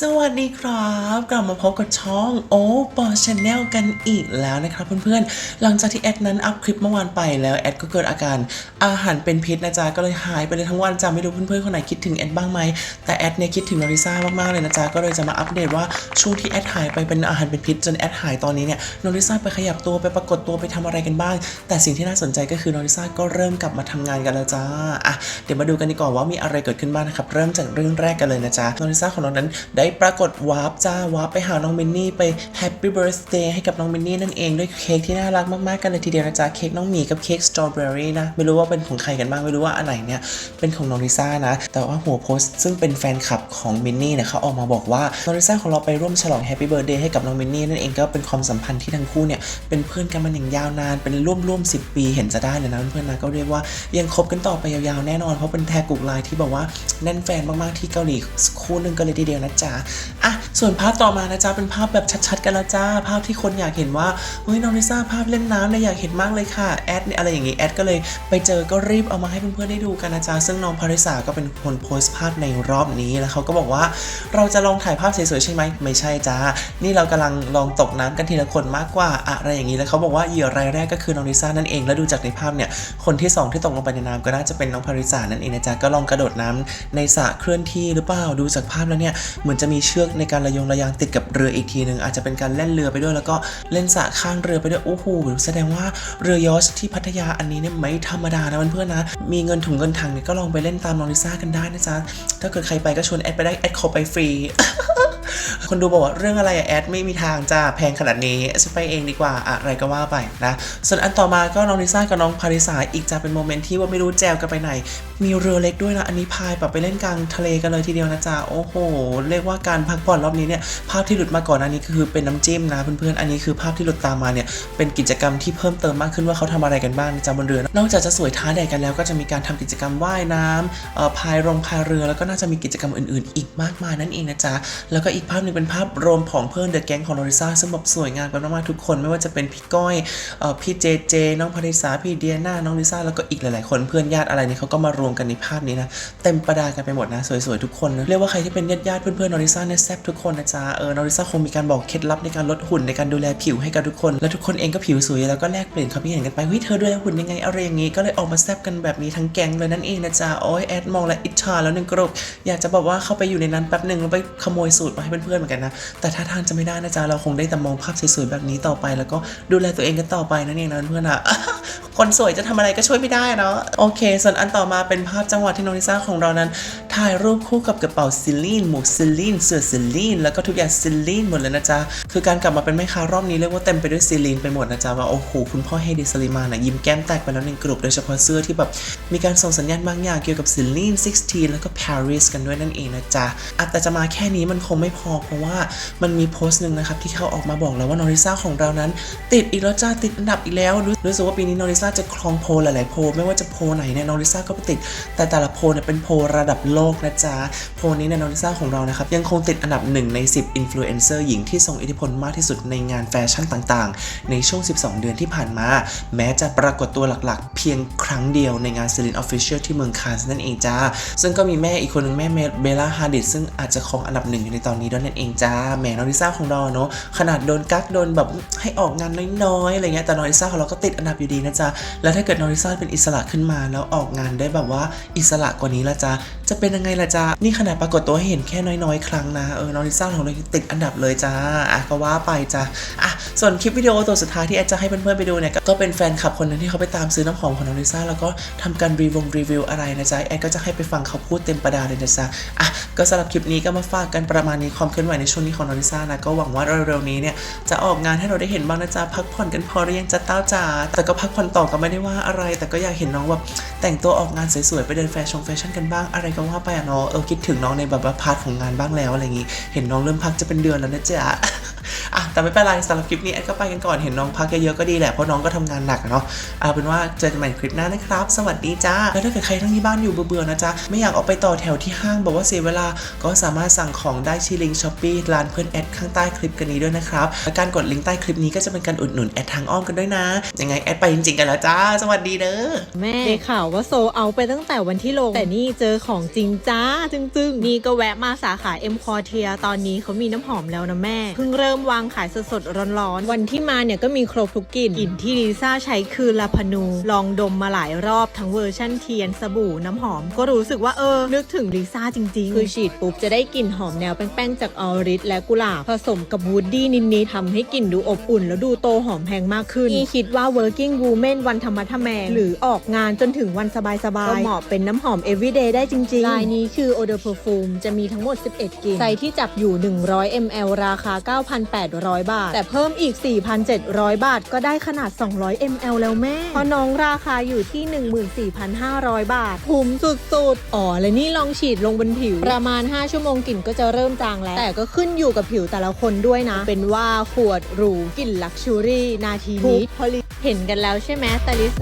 สวัสดีครับ กลับมาพบกับช่องโอปอชแนลกันอีกแล้วนะครับเพื่อนๆ หลังจากที่แอดนั้นอัพคลิปเมื่อวานไปแล้วแอดก็เกิดอาการอาหารเป็นพิษนะจ๊ะ ก็เลยหายไปเลยทั้งวันจ้ะไม่รู้เพื่อนๆ คนไหนคิดถึงแอดบ้างไหม แต่แอดเนี่ยคิดถึงนอริซ่ามากๆเลยนะจ๊ะ ก็เลยจะมาอัปเดตว่าช่วงที่แอดหายไปเป็นอาหารเป็นพิษจนแอดหายตอนนี้เนี่ยนอริซ่าไปขยับตัวไปปรากฏตัวไปทำอะไรกันบ้าง แต่สิ่งที่น่าสนใจก็คือนอริซ่าก็เริ่มกลับมาทำงานกันแล้วจ้าอะเดี๋ยวมาดูกันดีกว่าว่ามีอะไรเกิดขึ้นบ้างนะครับเริ่มจากเรื่องแรกกันเลยนะจ๊ะนอริซ่าของเรานั้นได้ปรากฏวาร์ปจ้าวาร์ปไปหาน้องมินนี่ไปแฮปปี้เบิร์ a เดย์ให้กับน้องมินนี่นั่นเองด้วยเค้กที่น่ารักมากๆกันเลยทีเดียวนะจ๊ะเค้กน้องหมีกับเค้กสตรอเบอรี่นะไม่รู้ว่าเป็นของใครกันบ้างไม่รู้ว่าอันไหนเนี่ยเป็นของน้องลิซ่านะ แต่ว่าหัวโพสต์ซึ่งเป็นแฟนคลับของมินนี่เนี่ยเขาออกมาบอกว่าน้องลิซ่าของเราไปร่วมฉลองแฮปปี้เบิร์ a เดย์ให้กับน้องมินนี่นั่นเองก็เป็นความสัมพันธ์ที่ทั้งคู่เนี่ยเป็นเพื่อนกันมาอย่างยาวนานเป็นร่วมร่วมสิปีเห็นจะได้เลยนะเพื่อนๆนะก็เรียกว่ายังคบกันต่อไปยาวๆแน่นอนเพราะเป็นแทกุกไลน์ที่บอกว่าแน่นแฟนมากๆที่เกาหลีคู่หนึงกันเลยทีเดียวนะจ๊ะอะส่วนภาพต่อมานะจ๊ะเป็นภาพแบบชัดๆ กันแล้วจ้า ภาพที่คนอยากเห็นว่าเฮ้ยน้องลิซ่าภาพเล่นน้ำเนี่ยอยากเห็นมากเลยค่ะแอดเนี่ยอะไรอย่างงี้แอดก็เลยไปเจอก็รีบเอามาให้เพื่อนๆได้ดูกันนะจ๊ะซึ่งน้องพาริสาก็เป็นคนโพสต์ภาพในรอบนี้แล้วเขาก็บอกว่าเราจะลองถ่ายภาพสวยๆใช่ไหมไม่ใช่จ้านี่เรากำลังลองตกน้ำกันทีละคนมากกว่าอะไรอย่างนี้แล้วเขาบอกว่าเหยื่อรายแรกก็คือน้องลิซ่านั่นเองแล้วดูจากในภาพเนี่ยคนที่สองที่ตกลงไปในน้ำก็น่าจะเป็นน้องพาริสานั่นเองนะจ๊ะก็ลองกระโดดน้ำในสระเคลื่อนที่หรือเปล่าดูจากภาพแล้วเนี่ยเหมือนจะมีเชือกในการระยงระยางติดกับเรืออีกทีหนึ่งอาจจะเป็นการเล่นเรือไปด้วย แล้วก็เล่นสระข้างเรือไปด้วยโอ้โหแสดงว่าเรือยอชที่พัทยาอันนี้เนี่ยไม่ธรรมดานะเพื่อนๆนะ มีเงินถุงเงินถังเนี่ยก็ลองไปเล่นตามน้องลิซ่ากันได้นะจ๊ะถ้าเกิดใครไปก็ชวนแอดไปได้แอดขอไปฟรี คนดูบอกว่าเรื่องอะไรอะแอดไม่มีทางจ้าแพงขนาดนี้ฉันไปเองดีกว่าอะไรก็ว่าไปนะ ส่วนอันต่อมาก็น้องลิซ่ากับน้องพาริสาอีกจะเป็นโมเมนต์ที่ว่าไม่รู้แจวกันไปไหน มีเรือเล็กด้วยนะอันนี้พายแบบไปเล่นกลางทะเลกันเลยทีเดียวนะจ๊ะโอ้โห เรียกว่าการพักผ่อนรอบนี้เนี่ยภาพที่หลุดมาก่อนอันนี้คือเป็นน้ำจิ้มนะเพื่อนๆอันนี้คือภาพที่หลุดตามมาเนี่ยเป็นกิจกรรมที่เพิ่มเติมมากขึ้นว่าเขาทำอะไรกันบ้างนจ๊ะบนเรือนอกจากจะสวยท้าแดดกันแล้วก็จะมีการทำกิจกรรมว่ายน้ำพายรงพายเรือแล้วก็น่าจะมีกิจกรรมอื่น ๆ อีกมากมายนั่นเองนะจ๊ะแล้วก็อีกภาพหนึ่งเป็นภาพรวมผองเพื่อนเดอะแก๊งของโนริซ่าซึ่งแบบสวยงามกันมากๆทุกคน ไม่ว่าจะเป็นพี่ก้อยออพี่เจเจ น้องพาริสาพี่เดียนาน้องลิซ่าแล้วก็อีกหลายๆคนเพื่อนญาติอะไรเนี่ยเขาก็มารวมกันในภาพนี้นะเต็มประดากันไปหมดนะ สวยๆทุกคนนะเรียกว่าใครที่เป็นญาติญาติเพื่อนๆนอริซ่าเนี่ยแซ่บทุกคนนะจ๊ะเออนอริซ่าคงมีการบอกเคล็ดลับในการลดหุ่นในการดูแลผิวให้กับทุกคน และทุกคนเองก็ผิวสวยแล้วก็แลกเปลี่ยนความคิดเห็นกันไปเฮ้ยเธอดูแลหุ่นยังไงอะไรอย่างงี้ก็เลยออกมาแซ่บกันแบบนี้ทั้งแก๊งเลยนั่นเองนะจ๊ะโอ้ยแอดมองและอิจฉาแล้วหนึ่งกรุ๊ปอยากจะบอกว่าเข้าไปอยู่ในนั้นแป๊บหนึ่งแล้วไปขโมยสูตรมาให้เพื่อนๆเหมือนกันนะ แต่ถ้าทางจะไม่ได้นะจ๊ะเราคงได้แต่มองภาพสวยๆแบบนี้ต่อไป แล้วก็ดูแลตัวเองกันต่อไปนั่นเองนะเพื่อนๆนะ คนสวยจะทำอะไรก็ช่วยไม่ได้เนาะโอเค ส่วนอันต่อมาเป็นภาพจังหวะที่น้องลิซ่าของเรานั้น ถ่ายรูปคู่กับกระเป๋าซิลลีนหมวกซิลลีนเสื้อซิลลีนแล้วก็ทุกอย่างซิลลีนหมดเลยนะจ๊ะคือการกลับมาเป็นแม่ค้ารอบนี้เรียกว่าเต็มไปด้วยซิลลีนไปหมดนะจ๊ะว่าโอ้โหคุณพ่อเฮดิสลิมานะยิ้มแก้มแตกไปแล้วหนึ่งกลุ่มโดยเฉพาะเสื้อที่แบบมีการส่งสัญญาณบางอย่างเกี่ยวกับซิลลีน16 แล้วก็ปารีสกันด้วยนั่นเองนะจ๊ะอะแต่จะมาแค่นี้มันคงไม่พอเพราะว่ามันมีโพสต์หนึ่งนะครับที่เขาออกมาบอกแล้วว่านอริซ่าของเรานั้น ติดอีกแล้วจ้าติดอันดับอีกแล้วรู้รู้สึกว่าปีนี้นอริซ่าจะครองโพลหลายๆโพไม่ว่าจะโพไหนเนี่ยนอริซ่าก็ไปติด แต่แต่ละโพเนี่ยเป็นโพระดับโลกนะจ๊ะโพนี้เนี่ยนอริซ่าของเรานะครับยังคงติดอันดับหนึ่งใน 10อินฟลูเอนเซอร์หญิงที่ทรงอิทธิพลมากที่สุดในงานแฟชั่นต่างๆ ในช่วง 12 เดือนที่ผ่านมา แม้จะปรากฏตัวหลักๆ เพียงครั้งเดียวในงาน c e l i n e Official ที่เมืองคานส์นั่นเองจ้า ซึ่งก็มีแม่อีกคนหนึงแม่เบลล่าฮาดิดซึ่งอาจจะครองอันดับหนึ่งอยู่ในตอนนี้ด้วยนั่นเองจ้าแม่นอริซ่าของเราเนาะขนาดโดนกักโดนแบบให้ออกงานน้อยๆอะไรเงี้ยแต่นอริซ่าของเราก็ติดอันดับอยู่ดีนะจ๊ะแล้วถ้าเกิดนอริซ่าเป็นอิสระขึ้นมาแล้วออกงานได้แบบว่าอิสระกว่านี้ละจ๊ะจะเป็นยังไงละจ๊ะนี่ขนาดปรากฏตัวให้เห็นแค่น้อยๆ ครั้งนะเออนอริซ่าของเราติดอันดับเลยจ้าอะก็ว่าไปจ้ะอะส่วนคลิปวิดีโอตัวสุดท้ายที่แอดจะให้เพื่อนๆไปดูเนี่ยก็เป็นแฟนคลับคนนึงที่เขาไปตามซื้อน้ำหอมของนอริซ่าแล้วก็ทำการรีวงรีวิวอะไรนะจ๊ะแอดก็จะให้ไปฟังเขาพูดเต็มประดาเลยนะจ๊ะอะก็สำหรับคลิปนี้ก็มาฝากกันประมาณนี้ความเคลื่อนไหวในช่วงนี้ของนอริซ่านะก็หวังว่าเร็วๆนี้เนี่ยจะออกงานให้เราได้เห็นบ้างนะจ๊ะพักผ่อนกันพอหรือยังจะเต้าจ๋าแต่ก็พักผ่อนต่อก็ไม่ได้ว่าอะไร แต่ก็อยากเห็นน้องแบบแต่งตัวออกงานสวยๆไปเดินแฟชั่นแฟชั่นกันบ้างอะไรก็ว่าไปอะเนาะเออคิดถึงน้องในแบบว่าพาร์ทของงานบ้างแล้วอะไรอย่างงี้เห็นน้องเริ่มพักจะเป็นเดือนแล้วนะจ๊ะ อะแต่ไม่เป็นไรสำหรับคลิปนี้แอดก็ไปกันก่อนเห็นน้องพักเยอะๆก็ดีแหละเพราะน้องก็ทำงานหนักเนาะเอาเป็นว่าเจอกันใหม่คลิปหน้านะครับ สวัสดีจ้าแล้วถ้าเกิดใครทั้งที่บ้านอยู่เบื่อๆนะจ๊ะไม่อยากออกไปต่อแถวที่ห้างบอกว่าเสียเวลาก็สามารถสั่งของได้ที่ลิงก์ช้อปปี้ร้านเพื่อนแอดข้างใต้คลิปกันนี้ด้วยนะครับและการกดลิงก์ใต้คลิปนี้ก็จะเป็นการอุดหนุนแอดทางอ้อมกันด้วยนะยังไงแอดไปจริงๆกันแล้วจ้าสวัสดีเด้อแม่ได้ข่าวว่าโซเอาไปตั้งแต่วันที่ลง แต่นี่เจอของจริงจ้าจึงๆนี่ก็แวะมาสาขาเอ็มคอเทียตอนนี้เขามีน้ำหอมแล้วนะแม่เพิ่งเริ่มวางขายสดๆร้อนๆ วันที่มาเนี่ยก็มีครบทุกกลิ่นกลิ่นที่ลิซ่าใช้คือลาพานู ลองดมมาหลายรอบทั้งเวอร์ชั่นเทียนสบู่น้ำหอม ก็รู้สึกว่าเออ นึกถึงลิซ่าจริง ๆ คือฉีดปุ๊บจะได้กลิ่นหอมแนวแป้งๆจากออริสและกุหลาบผสมกับวูดดี้นิดๆทำให้กลิ่นดูอบอุ่น แล้วดูโตหอมแพงมากขึ้นนี่คิดว่า working woman วันธรรมะทแมงหรือออกงานจนถึงวันสบายๆก็เหมาะเป็นน้ำหอม everyday ได้จริงๆลายนี้คือ Eau de Perfume จะมีทั้งหมด 11กลิ่นไซส์ที่จับอยู่ 100 ml ราคา9,800 บาท แต่เพิ่มอีก 4,700 บาท ก็ได้ขนาด 200 ml แล้วแม่เพราะน้องราคาอยู่ที่ 14,500 บาทคุ้มสุดๆ อ๋อ และนี่ลองฉีดลงบนผิว ประมาณ 5 ชั่วโมงกลิ่นก็จะเริ่มจางแล้ว แต่ก็ขึ้นอยู่กับผิวแต่ละคนด้วยนะ เป็นว่าขวดหรูกลิ่นลักชูรี่ นาทีนี้พอลิเห็นกันแล้วใช่ไหมแต่ลิส